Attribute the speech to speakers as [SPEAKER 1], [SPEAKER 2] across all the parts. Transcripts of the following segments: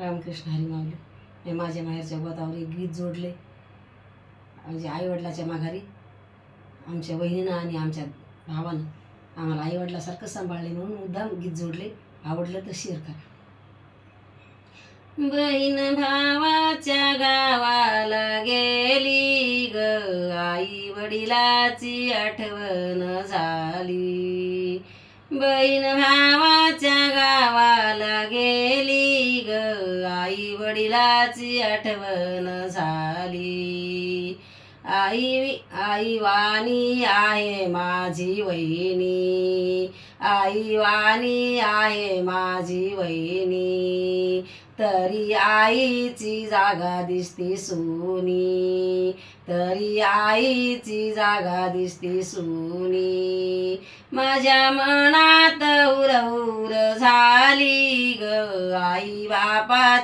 [SPEAKER 1] रामकृष्ण हरी माऊली मी माझ्या माहेरच्या गोतावरी एक गीत जोडले. म्हणजे आईवडिलाच्या माघारी आमच्या बहिणीनं आणि आमच्या भावानं आम्हाला आईवडिलासारखं सांभाळले म्हणून मुद्दाम गीत जोडले. आवडलं तर शेअर करा. बहीण भावाच्या गावाला गेली ग. आई वडिलाची आठवण झाली. बहीण भावाच्या गावाला गेली वडिलाची आठवण झाली. आई आई वाणी आहे माझी वहिनी. आई वाणी आहे माझी वहिनी. तरी आईची जागा दिसते सुनी. तरी आईची जागा दिसते सुनी. माझ्या मनात उरव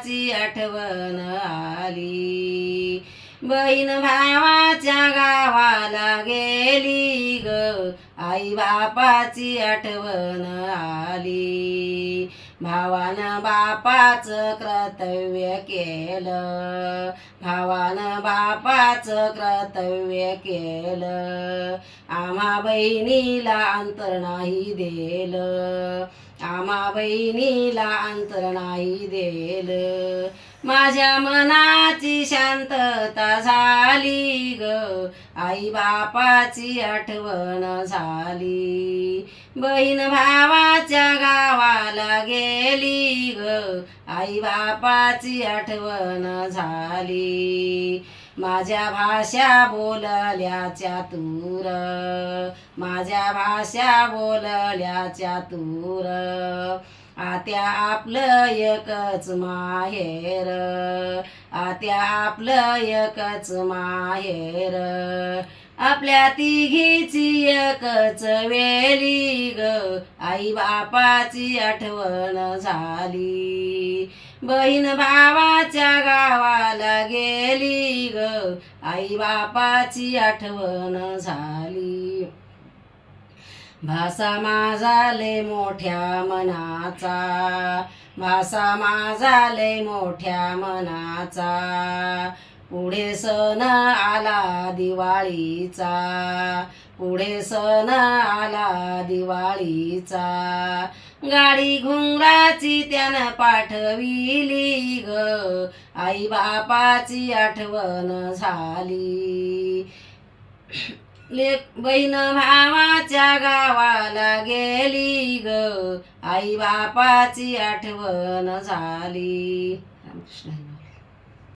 [SPEAKER 1] बापाची आठवण आली. बहीण भावाच्या गावाला गेली ग. आई बापाची आठवण आली. भावानं बापाचं कर्तव्य केलं. भावानं बापाच कर्तव्य केलं. आम्हा बहिणीला अंतर नाही देल. आम्हा बहिणीला अंतर नाही देल. माझ्या मनाची शांतता झाली ग. आई बापाची आठवण झाली. बहीण भावाच्या गावाला आई बापाची आठवण झाली. माझ्या भाषा बोलल्याच्या तूर माझ्या भाषा बोलल्याच्या तूर. आत्या आपलं एकच माहेर आत्या आपलं एकच माहेर. आपल्या तिघीची एकच वेली ग. आई बापाची आठवण झाली. बहीण भावाच्या गावाला गेली ग. आई बापाची आठवण झाली. भासा माझाले मोठ्या मनाचा. भासा माझाले मोठ्या मनाचा. पुढे सण आला दिवाळीचा. पुढे सण आला दिवाळीचा. गाडी घुंगराची त्यानं पाठविली ग. आई बापाची आठवण झाली. लेक बहीण भावाच्या गावाला गेली ग. आई बापाची आठवण झाली. रामकृष्ण